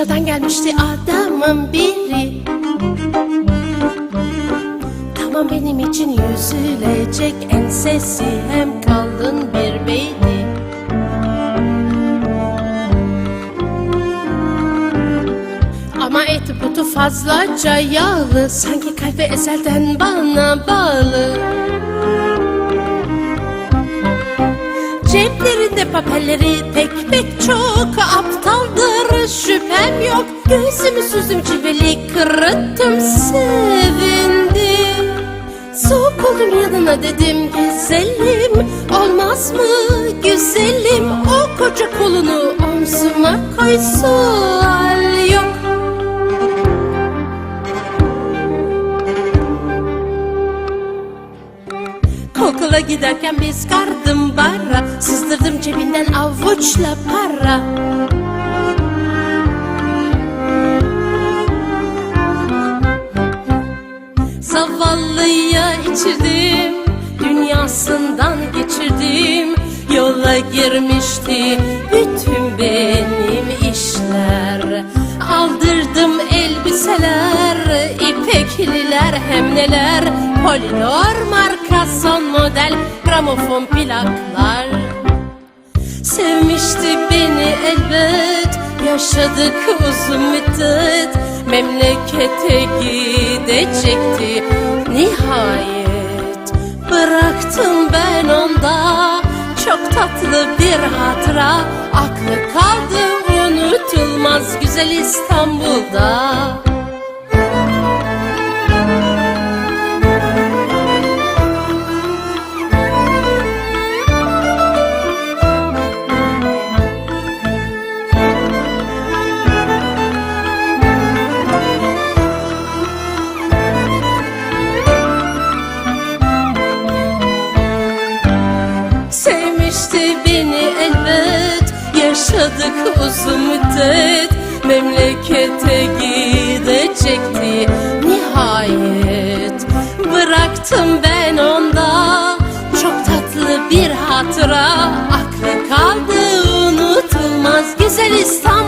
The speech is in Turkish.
Şuradan gelmişti adamın biri. Tamam benim için yüzülecek ensesi Hem kalın bir beyni. Ama eti butu fazlaca yağlı Sanki kalbi ezelden bana bağlı. Ceplerinde papelleri pek pek çok Aptaldır şüphem yok. Göğsümü süzdüm çivili kırıttım sevindim. Soğuk oldum yanına dedim güzelim. Olmaz mı güzelim? O koca kolunu omzuma koy Okula giderken biz kardım bara Sızdırdım cebinden avuçla para. Zavallıya içirdim Dünyasından geçirdim. Yola girmişti ipekliler hem neler? Polidor marka son model gramofon plaklar. Sevmişti beni elbet Yaşadık uzun müddet. Memlekete gidecekti Nihayet Bıraktım ben onda. Çok tatlı bir hatıra Aklı kaldı unutulmaz güzel İstanbul'da yaşadık uzun müddet Memlekete gidecekti nihayet. Bıraktım ben onda çok tatlı bir hatıra Aklı kaldı unutulmaz. Güzel İstanbul